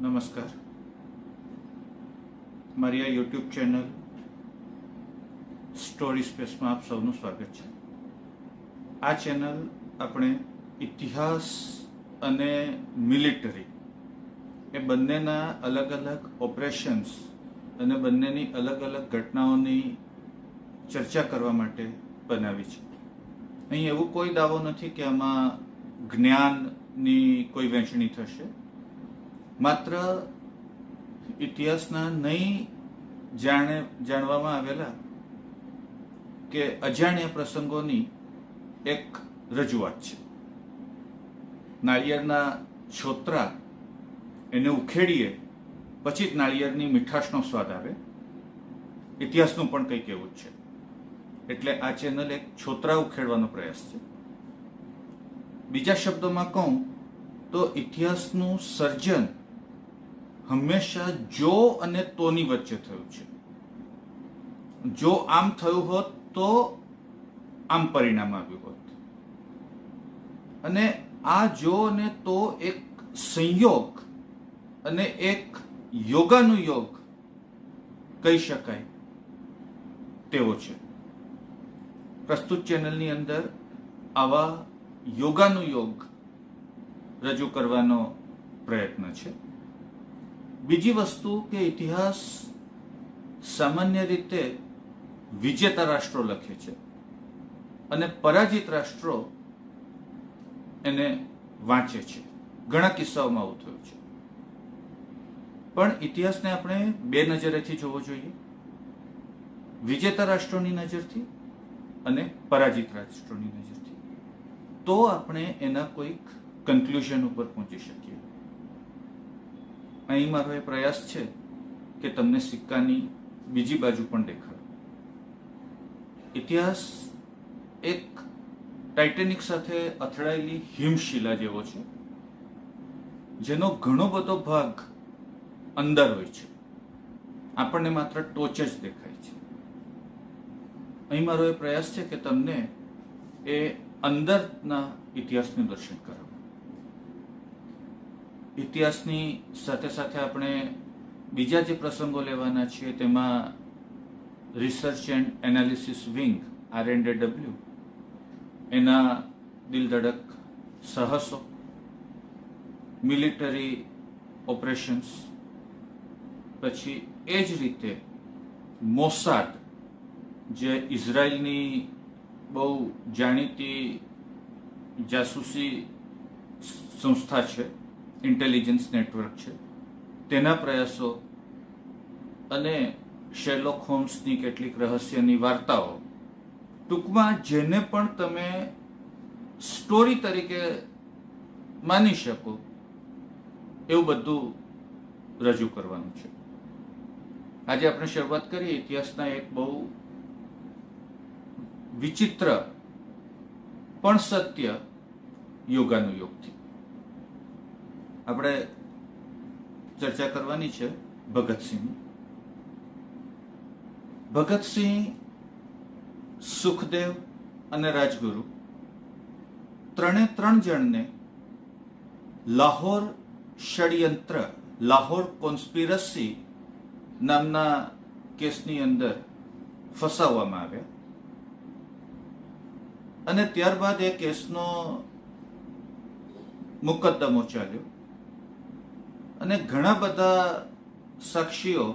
નમસ્કાર. મારી આ યુટ્યુબ ચેનલ સ્ટોરી સ્પેસમાં આપ સૌનું સ્વાગત છે. આ ચેનલ આપણે ઇતિહાસ અને મિલિટરી એ બંનેના અલગ અલગ ઓપરેશન્સ અને બંનેની અલગ અલગ ઘટનાઓની ચર્ચા કરવા માટે બનાવી છે. અહીં એવું કોઈ દાવો નથી કે આમાં જ્ઞાનની કોઈ વહેંચણી થશે. માત્ર ઇતિહાસના નહીં જાણે જાણવામાં આવેલા કે અજાણ્યા પ્રસંગોની એક રજૂઆત છે. નાળિયેરના છોતરા એને ઉખેડીએ, પછી જ નાળિયેરની મીઠાશનો સ્વાદ આવે. ઇતિહાસનું પણ કંઈક એવું જ છે. એટલે આ ચેનલ એક છોતરા ઉખેડવાનો પ્રયાસ છે. બીજા શબ્દોમાં કહું તો ઇતિહાસનું સર્જન હંમેશા જો અને તોની વચ્ચે થયું છે. જો આમ થયું હોત તો આમ પરિણામ આવ્યું હોત. અને આ જો અને તો એક સંયોગ અને એક યોગાનુયોગ કહી શકાય તેવો છે. પ્રસ્તુત ચેનલની અંદર આવા યોગાનુયોગ રજૂ કરવાનો પ્રયત્ન છે. બીજી વસ્તુ કે ઇતિહાસ સામાન્ય રીતે વિજેતા રાષ્ટ્રો લખે છે. અને પરાજિત રાષ્ટ્રો એને વાંચે છે. ઘણા કિસ્સાઓમાં આવું થયું છે. પણ ઇતિહાસને આપણે બે નજરેથી જોવો જોઈએ. વિજેતા રાષ્ટ્રોની નજરથી અને પરાજિત રાષ્ટ્રોની નજરથી. તો આપણે એના કોઈક કન્ક્લુઝન ઉપર પહોંચી શકીએ. અહીં મારો એ પ્રયાસ છે કે તમને સિક્કાની બીજી બાજુ પણ દેખાડ. ઇતિહાસ એક ટાઇટેનિક સાથે અથડાયેલી હિમશિલા જેવો છે, જેનો ઘણો બધો ભાગ અંદર હોય છે. આપણને માત્ર ટોચ જ દેખાય છે. અહીં મારો એ પ્રયાસ છે કે તમને એ અંદરના ઇતિહાસનું દર્શન કરાવો. ઇતિહાસની સાથે સાથે આપણે બીજા જે પ્રસંગો લેવાના છીએ, તેમાં research and analysis wing R and W એના દિલધડક સાહસો મિલિટરી ઓપરેશન્સ પછી એ જ રીતે મોસાદ, જે ઇઝરાયલની બહુ જાણીતી જાસૂસી સંસ્થા છે ઇન્ટેલિજન્સ નેટવર્ક છે. તેના પ્રયાસો અને શેરલોક હોમ્સની કેટલીક રહસ્યની વાર્તાઓ ટૂંકમાં જેને પણ તમે સ્ટોરી તરીકે માની શકો, એવું બધું રજૂ કરવાનું છે. આજે આપણે શરૂઆત કરીએ ઇતિહાસના એક બહુ વિચિત્ર પણ સત્ય યોગાનુયોગથી. આપણે ચર્ચા કરવાની છે ભગતસિંહ ભગતસિંહ સુખદેવ અને રાજગુરુ ત્રણે ત્રણ જણને લાહોર ષડયંત્ર, લાહોર કોન્સ્પિરસી નામના કેસની અંદર ફસાવવામાં આવ્યા. અને ત્યારબાદ એ કેસનો મુકદ્દમો ચાલ્યો. અને ઘણા બધા સાક્ષીઓ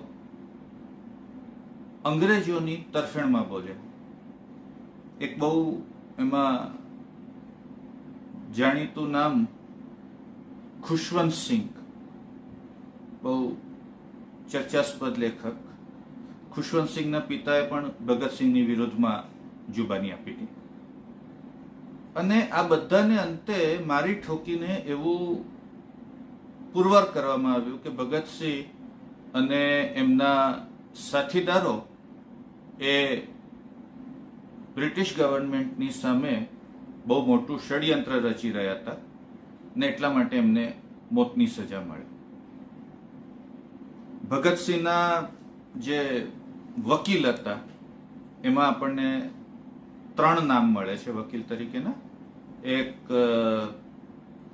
અંગ્રેજોની તરફેણમાં બોલ્યા એક બહુ એમાં જાણીતું નામ ખુશવંત સિંહ બહુ ચર્ચાસ્પદ લેખક. ખુશવંત સિંહના પિતાએ પણ ભગતસિંહની વિરુદ્ધમાં જુબાની આપી હતી. અને આ બધાને અંતે મારી ઠોકીને એવું પુરવાર કરવામાં આવ્યું કે ભગતસિંહ અને એમના સાથીદારો એ બ્રિટિશ ગવર્મેન્ટની સામે બહુ મોટું ષડયંત્ર રચી રહ્યા હતા ને એટલા માટે એમને મોતની સજા મળી. ભગતસિંહના જે વકીલ હતા, એમાં આપણને ત્રણ નામ મળે છે વકીલ તરીકેના. એક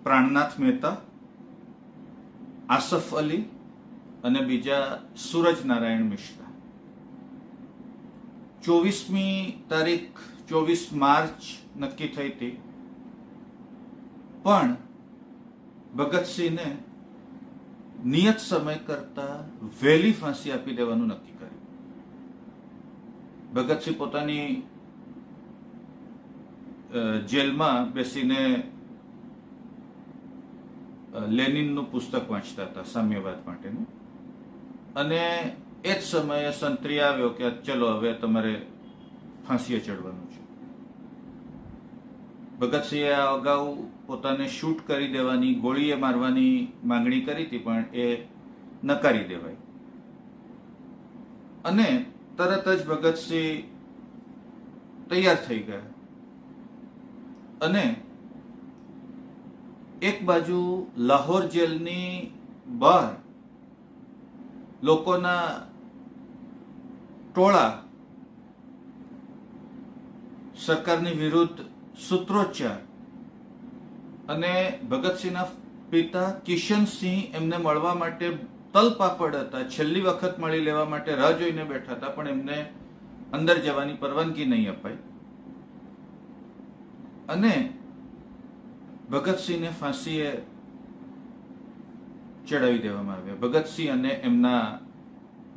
પ્રાણનાથ મહેતા આસફ અલી અને બીજા સૂરજ નારાયણ મિશ્રા. ચોવીસમી તારીખ, ચોવીસ માર્ચ નક્કી થઈ હતી. પણ ભગતસિંહને નિયત સમય કરતા વહેલી ફાંસી આપી દેવાનું નક્કી કર્યું. ભગતસિંહ પોતાની જેલમાં બેસીને લેનિનનું પુસ્તક વાંચતા હતા, સામ્યવાદ માટેનું. અને એ જ સમયે સંત્રી આવ્યો કે ચલો હવે તમારે ફાંસીએ ચડવાનું છે. ભગતસિંહે આ અગાઉ પોતાને શૂટ કરી દેવાની, ગોળીએ મારવાની માંગણી કરી હતી, પણ એ નકારી દેવાય અને તરત જ ભગતસિંહ તૈયાર થઈ ગયા. અને એક બાજુ લાહોર જેલની બહાર લોકોના ટોળા સરકારની વિરુદ્ધ સૂત્રોચ્ચાર અને ભગતસિંહના પિતા કિશનસિંહ એમને મળવા માટે તલપાપડ હતા. છેલ્લી વખત મળી લેવા માટે રાહ જોઈને બેઠા હતા, પણ એમને અંદર જવાની પરવાનગી નહીં અપાઈ. અને ભગતસિંહને ફાંસીએ ચડાવી દેવામાં આવ્યા. ભગતસિંહ અને એમના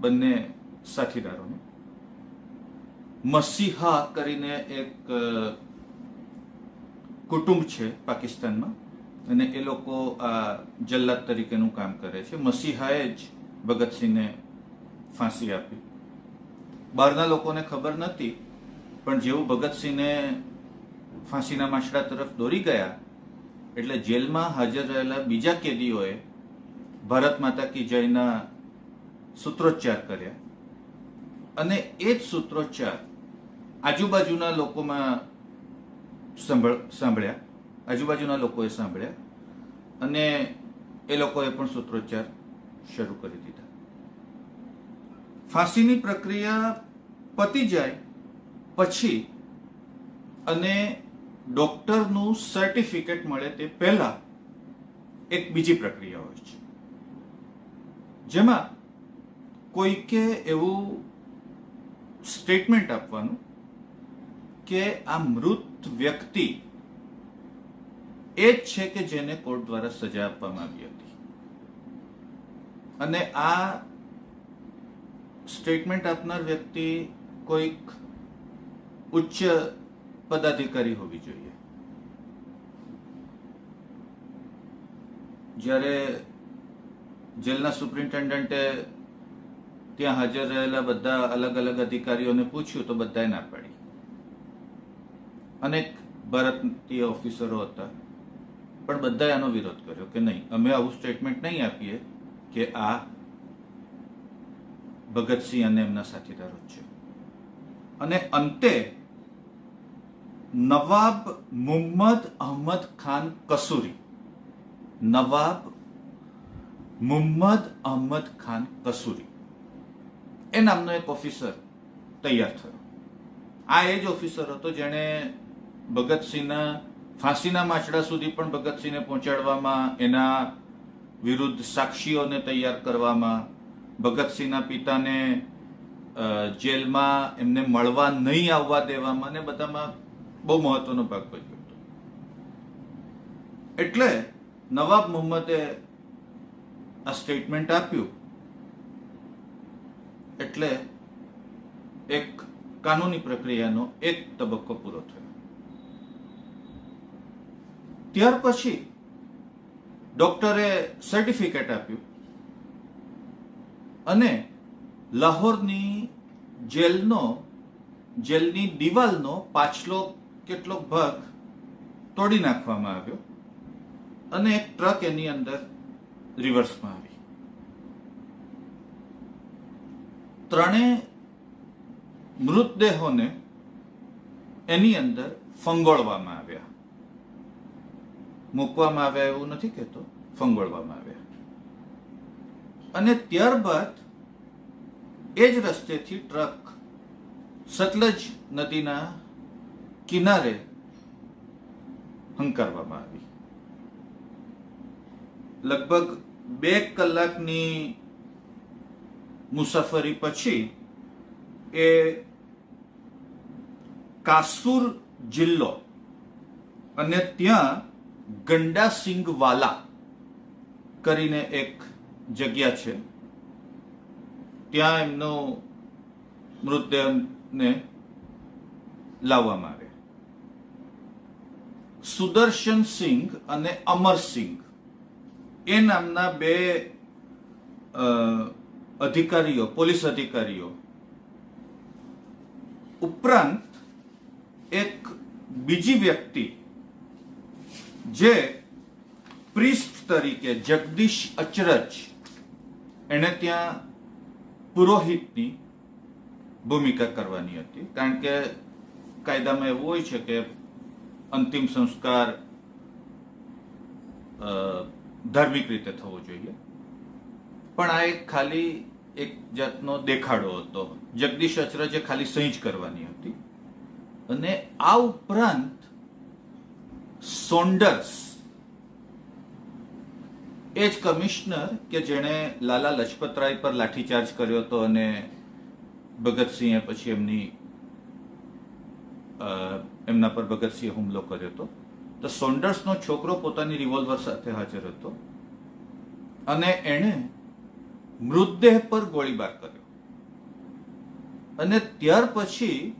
બંને સાથીદારોને. મસીહા કરીને એક કુટુંબ છે પાકિસ્તાનમાં અને એ લોકો આ જલ્લાદ તરીકેનું કામ કરે છે. મસીહાએ જ ભગતસિંહને ફાંસી આપી. બહારના લોકોને ખબર નથી પણ જેવું ભગતસિંહને ફાંસીના માછડા તરફ દોરી ગયા એટલે જેલમાં હાજર રહેલા બીજા કેદીઓએ ભારત માતા કી જયના સૂત્રોચ્ચાર કર્યા. અને એ જ સૂત્રોચ્ચાર આજુબાજુના લોકોમાં સાંભળ્યા. આજુબાજુના લોકોએ સાંભળ્યા. અને એ લોકોએ પણ સૂત્રોચ્ચાર શરૂ કરી દીધા. ફાંસીની પ્રક્રિયા પતી જાય પછી અને ડોક્ટરનું સર્ટિફિકેટ મળે તે પહેલા એક બીજી પ્રક્રિયા હોય છે. જેમાં કોઈકે એવું સ્ટેટમેન્ટ આપવાનું કે આ મૃત વ્યક્તિ એ જ છે કે જેને કોર્ટ દ્વારા સજા આપવામાં આવી હતી. અને આ સ્ટેટમેન્ટ આપનાર વ્યક્તિ કોઈક ઉચ્ચ પદાધિકારી હોવી જોઈએ. જ્યારે જેલના સુપ્રિન્ટેન્ડન્ટે ત્યાં હાજર રહેલા બધા અલગ અલગ અધિકારીઓને પૂછ્યું તો બધાએ ના પાડી. અનેક ભારતીય ઓફિસરો હતા, પણ બધાએ આનો વિરોધ કર્યો કે નહીં, અમે આવું સ્ટેટમેન્ટ નહીં આપીએ કે આ ભગતસિંહ અને એમના સાથીદારો છે. અને અંતે નવાબ મુહમ્મદ અહમદ ખાન કસૂરી નવાબ મુહમ્મદ અહમદ ખાન કસૂરી એ નામનો એક ઓફિસર તૈયાર થયો. આ એ જ ઓફિસર હતો જેણે ભગતસિંહના ફાંસીના માછડા સુધી પણ ભગતસિંહને પહોંચાડવામાં, એના વિરુદ્ધ સાક્ષીઓને તૈયાર કરવામાં, ભગતસિંહના પિતાને જેલમાં એમને મળવા નહીં આવવા દેવામાં ને બધામાં બહુ મહત્વનો ભાગ ભજવ્યો હતો. એટલે નવાબ મુહમ્મદે આ સ્ટેટમેન્ટ આપ્યું. એટલે એક કાનૂની પ્રક્રિયાનો એક તબક્કો પૂરો થયો. ત્યાર પછી ડોક્ટરે સર્ટિફિકેટ આપ્યું અને લાહોરની જેલનો, જેલની દિવાલનો પાછલો કેટલોક ભાગ તોડી નાખવામાં આવ્યો અને એક ટ્રક એની અંદર રિવર્સમાં આવી. ત્રણેય મૃતદેહોને એની અંદર ફંગોળવામાં આવ્યા. મૂકવામાં આવ્યા એવું નથી કહેતો, ફંગોળવામાં આવ્યા. અને ત્યારબાદ એ જ રસ્તેથી ટ્રક સતલજ નદીના કિનારે હંકારવામાં આવી. લગભગ બે કલાકની મુસાફરી પછી એ કાસુર જિલ્લો અને ત્યાં ગંડાસિંગવાલા કરીને એક જગ્યા છે. ત્યાં એમનો મૃતદેહને લાવવામાં આવે સુદર્શન સિંઘ અને અમરસિંઘ એ નામના બે અધિકારીઓ, પોલીસ અધિકારીઓ. ઉપરાંત એક બીજી વ્યક્તિ જે પ્રિસ્ટ તરીકે જગદીશ અચરજ, એણે ત્યાં પુરોહિતની ભૂમિકા કરવાની હતી. કારણ કે કાયદામાં એવું હોય છે કે અંતિમ સંસ્કાર ધાર્મિક રીતે થવો જોઈએ. પણ આ એક ખાલી એક જાતનો દેખાડો હતો. જગદીશ અચરજે ખાલી સહી જ કરવાની હતી. અને આ ઉપરાંત સોન્ડર્સ એ જ કમિશનર કે જેણે લાલા લજપતરાય પર લાઠીચાર્જ કર્યો હતો અને ભગતસિંહે પછી એમની એમના પર ભગતસિંહે હુમલો કર્યો હતો. તો સોન્ડર્સનો છોકરો પોતાની રિવોલ્વર સાથે હાજર હતો અને એણે મૃતદેહ પર ગોળીબાર કર્યો. અને ત્યાર પછી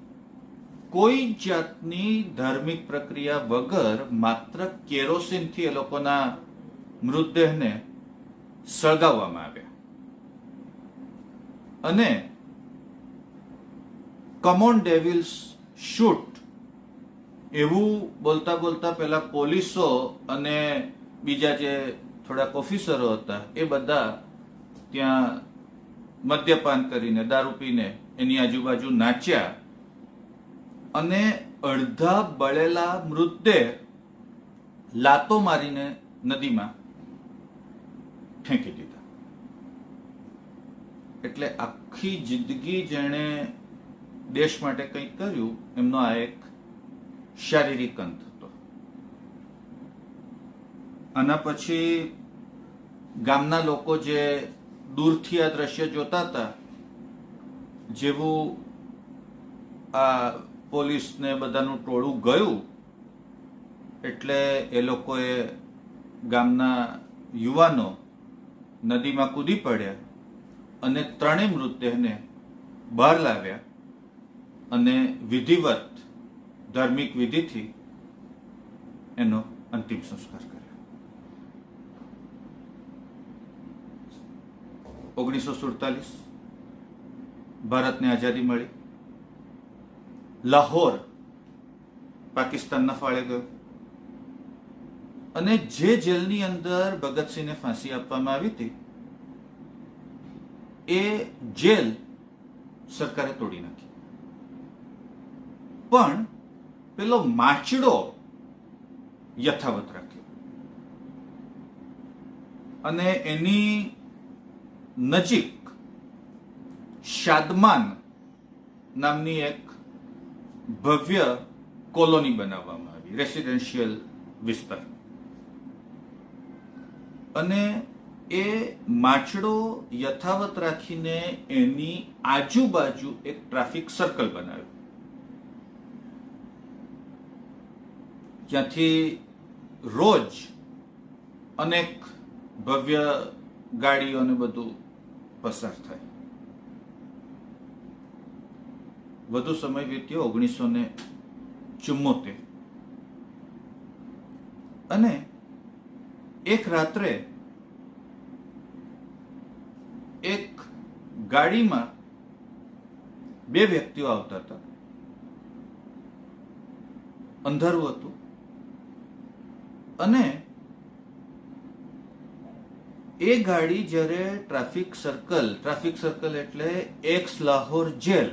કોઈ જાતની ધાર્મિક પ્રક્રિયા વગર માત્ર કેરોસીનથી એ લોકોના મૃતદેહને સળગાવવામાં આવ્યા. અને કમોન ડેવિલ્સ શૂટ એવું બોલતા બોલતા પેલા પોલીસો અને બીજા જે થોડાક ઓફિસરો હતા, એ બધા ત્યાં મદ્યપાન કરીને, દારૂ પીને એની આજુબાજુ નાચ્યા અને અડધા બળેલા મૃતદેહ લાતો મારીને નદીમાં ફેંકી દીધા. એટલે આખી જિંદગી જેણે દેશ માટે કંઈક કર્યું, એમનો આ એક શારીરિક અંત હતો. આના પછી ગામના લોકો જે દૂરથી આ દ્રશ્ય જોતા હતા, જેવું આ પોલીસને બધાનું ટોળું ગયું, એટલે એ લોકોએ ગામના યુવાનો નદીમાં કૂદી પડ્યા અને ત્રણેય મૃતદેહને બહાર લાવ્યા અને વિધિવત ધાર્મિક વિધિથી એનો અંતિમ સંસ્કાર કર્યો. ઓગણીસો સુડતાલીસ, ભારતને આઝાદી મળી. લાહોર પાકિસ્તાનના ફાળે ગયો. અને જે જેલની અંદર ભગતસિંહને ફાંસી આપવામાં આવી હતી, એ જેલ સરકારે તોડી નાખી. પણ પેલો માચડો યથાવત રાખ્યો. અને એની નજીક શાદમાન નામની એક ભવ્ય કોલોની બનાવવામાં આવી, રેસિડેન્શિયલ વિસ્તાર. અને એ માછડો યથાવત રાખીને એની આજુબાજુ એક ટ્રાફિક સર્કલ બનાવ્યું. જ્યાંથી રોજ અનેક ભવ્ય ગાડીઓ ને બધું પસાર થાય. વધુ સમય વીત્યો ઓગણીસો ને ચુમ્મોતેર અને એક રાત્રે એક ગાડીમાં બે વ્યક્તિઓ આવતા હતા. અંધારું હતું. અને એ ગાડી જ્યારે ટ્રાફિક સર્કલ ટ્રાફિક સર્કલ એટલે એક્સ લાહોર જેલ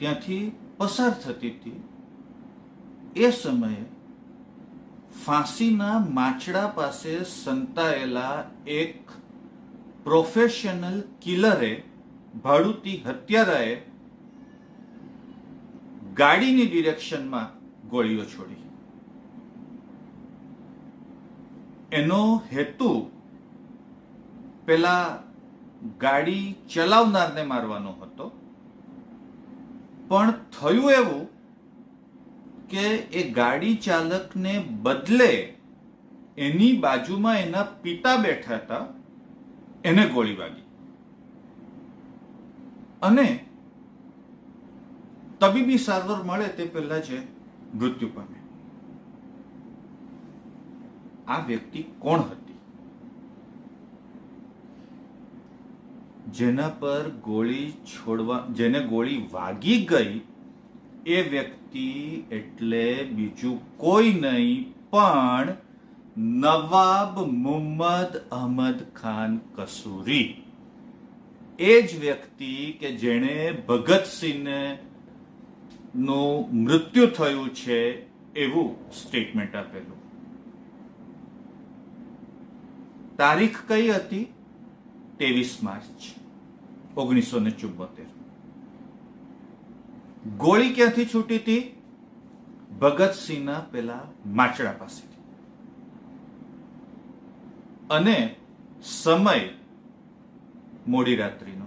ત્યાંથી પસાર થતી હતી, એ સમયે ફાંસીના માછડા પાસે સંતાયેલા એક પ્રોફેશનલ કિલરે ભાડુતી હત્યારાએ ગાડીની ડિરેક્શનમાં ગોળીઓ છોડી. એનો હેતુ પેલા ગાડી ચલાવનારને મારવાનો હતો. પણ થયું એવું કે એ ગાડી ચાલકને બદલે એની બાજુમાં એના પિતા બેઠા હતા, એને ગોળી વાગી. અને તબીબી સારવાર મળે તે પહેલા જે મૃત્યુ પામે આ વ્યક્તિ કોણ હતી? જેના પર ગોળી છોડવા, જેને ગોળી વાગી ગઈ, એ વ્યક્તિ એટલે બીજું કોઈ નહીં, પણ નવાબ મુહમ્મદ અહમદ ખાન કસૂરી. એ જ વ્યક્તિ કે જેણે ભગતસિંહને નું મૃત્યુ થયું છે એવું સ્ટેટમેન્ટ આપેલું. તારીખ કઈ હતી? ત્રેવીસ માર્ચ, ઓગણીસો ને ચુમ્મોતેર ગોળી ક્યાંથી છૂટી હતી? ભગતસિંહના પેલા માચડા પાસેથી. અને સમય મોડી રાત્રિનો.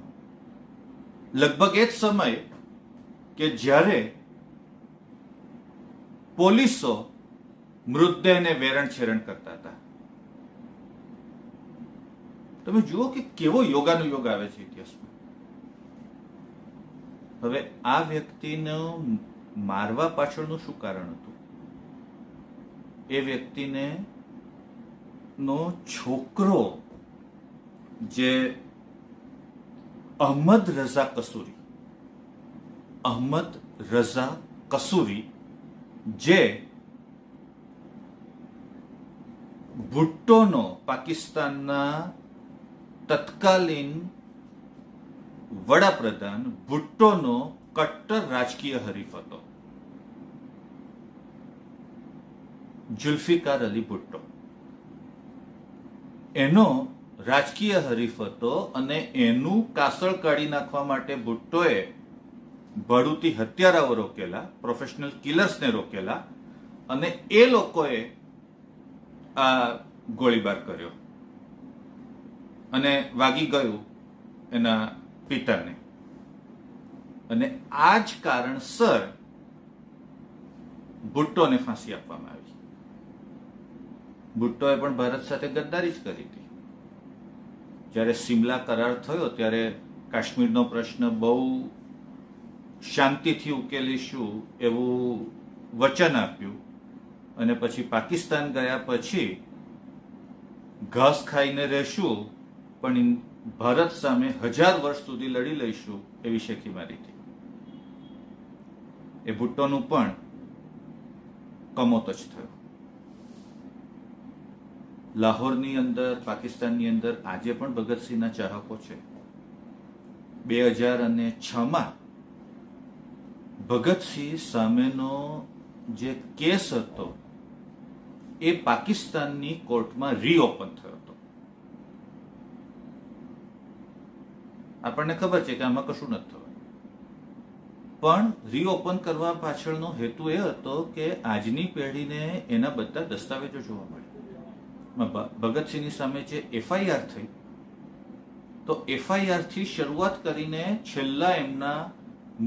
લગભગ એ જ સમય કે જ્યારે પોલીસો મૃતદેહને વેરણ છેરણ કરતા હતા. તમે જુઓ કે કેવો યોગાનો યોગ આવે છે ઇતિહાસમાં. હવે આ વ્યક્તિને મારવા પાછળનું શું કારણ હતું? એ વ્યક્તિને નો છોકરો જે અહમદ રઝા કસૂરી, અહમદ રઝા કસૂરી જે ભુટ્ટોનો પાકિસ્તાનના તત્કાલીન વડાપ્રધાન ભુટ્ટોનો કટ્ટર રાજકીય હરીફ હતો. જુલ્ફિકાર અલી ભુટ્ટો. એનો રાજકીય હરીફ હતો અને એનું કાસળ કાઢી નાખવા માટે ભુટ્ટોએ ભડુતી હત્યારાઓ રોકેલા પ્રોફેશનલ કિલર્સને રોકેલા અને એ લોકોએ આ ગોળીબાર કર્યો. અને વાગી ગયું એના પિતાને. અને આ જ કારણસર ભુટ્ટોને ફાંસી આપવામાં આવી. ભુટ્ટોએ પણ ભારત સાથે ગદ્દારી જ કરી હતી. જ્યારે સિમલા કરાર થયો, ત્યારે કાશ્મીરનો પ્રશ્ન બહુ શાંતિથી ઉકેલીશું એવું વચન આપ્યું. અને પછી પાકિસ્તાન ગયા પછી ઘાસ ખાઈને રહેશું પણ ભારત સામે હજાર વર્ષ સુધી લડી લઈશું એવી શેખી મારી હતી. એ ભુટ્ટોનું પણ કમોત જ થયો. લાહોરની અંદર, પાકિસ્તાનની અંદર આજે પણ ભગતસિંહના ચાહકો છે. બે હજાર અને છમાં ભગતસિંહ સામેનો જે કેસ હતો, એ પાકિસ્તાનની કોર્ટમાં રીઓપન થયો હતો. આપણને ખબર છે કે આમાં કશું નથી થવાનું. પણ રીઓપન કરવા પાછળનો હેતુ એ હતો કે આજની પેઢીને એના બધા દસ્તાવેજો જોવા મળે. ભગતસિંહની સામે જે એફઆઈઆર થઈ, તો એફઆઈઆરથી શરૂઆત કરીને છેલ્લા એમના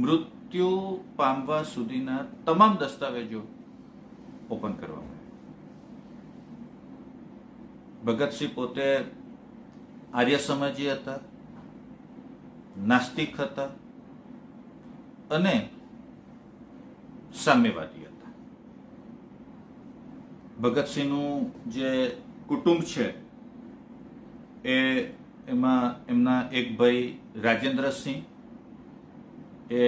મૃત્યુ પામવા સુધીના તમામ દસ્તાવેજો ઓપન કરવામાં ભગતસિંહ પોતે આર્ય સમાજી હતા. નાસ્તિક હતા અને સામ્યવાદી હતા. ભગતસિંહનું જે કુટુંબ છે, એ એમાં એમના એક ભાઈ રાજેન્દ્રસિંહ, એ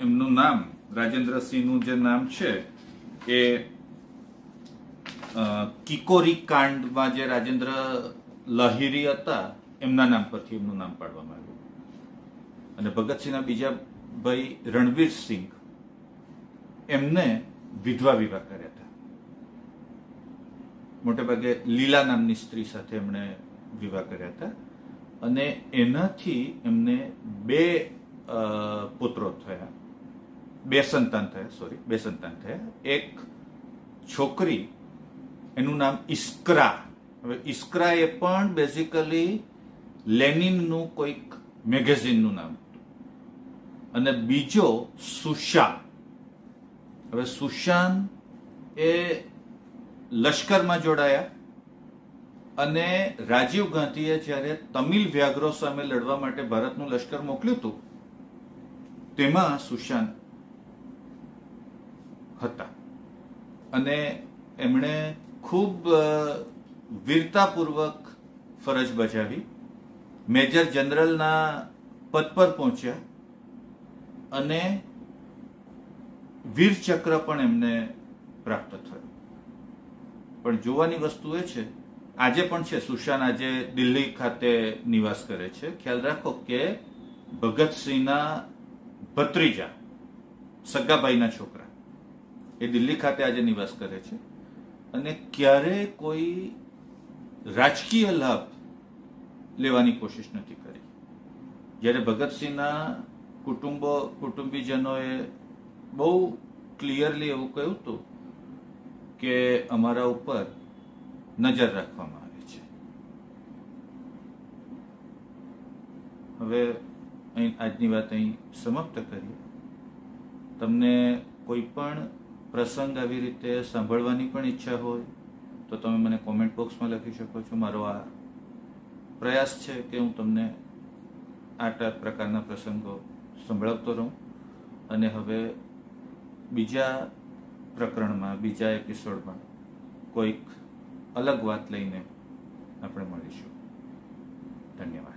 એમનું નામ, રાજેન્દ્રસિંહનું જે નામ છે, એ કિકોરી કાંડમાં જે રાજેન્દ્ર લહિરી હતા એમના નામ પરથી એમનું નામ પાડવામાં આવ્યું. અને ભગતસિંહના બીજા ભાઈ રણવીર સિંહ એમને વિધવા વિવાહ કર્યા હતા. મોટે ભાગે લીલા નામની સ્ત્રી સાથે એમણે વિવાહ કર્યા હતા. અને એનાથી એમને બે પુત્રો થયા. બે સંતાન થયા સોરી બે સંતાન થયા. એક છોકરી, એનું નામ ઇસ્કરા હવે ઇસ્ક્રા એ પણ બેઝિકલી લેનિનનું કોઈક મેગેઝિનનું નામ. હતું અને બીજો સુશાન. હવે સુશાન એ લશ્કરમાં જોડાયા અને રાજીવ ગાંધીએ જ્યારે તમિલ વ્યાઘ્રો સામે લડવા માટે ભારતનું લશ્કર મોકલ્યું હતું, તેમાં સુશાંત હતા. અને એમણે ખૂબ વીરતાપૂર્વક ફરજ બજાવી. મેજર જનરલના પદ પર પહોંચ્યા અને વીર ચક્ર પણ એમને પ્રાપ્ત થયું. પણ જોવાની વસ્તુ એ છે, આજે પણ છે, સુશાન આજે દિલ્હી ખાતે નિવાસ કરે છે. ખ્યાલ રાખો કે ભગતસિંહના ભત્રીજા, સગાભાઈના છોકરા, એ દિલ્હી ખાતે આજે નિવાસ કરે છે. અને ક્યારે કોઈ રાજકીય લાભ લેવાની કોશિશ નથી કરી. જ્યારે ભગતસિંહના કુટુંબો, કુટુંબીજનોએ બહુ ક્લિયરલી એવું કહ્યું હતું કે અમારા ઉપર નજર રાખવામાં આવે છે. હવે અહીં આજની વાત અહીં સમાપ્ત કરીએ. તમને કોઈ પણ પ્રસંગ આવી રીતે સાંભળવાની પણ ઈચ્છા હોય તો તમે મને કોમેન્ટ બોક્સમાં લખી શકો છો. મારો આ પ્રયાસ છે કે હું તમને આ પ્રકારના પ્રસંગો સંભળાવતો રહું. અને હવે બીજા પ્રકરણમાં, બીજા એપિસોડમાં કોઈક અલગ વાત લઈને આપણે મળીશું. ધન્યવાદ.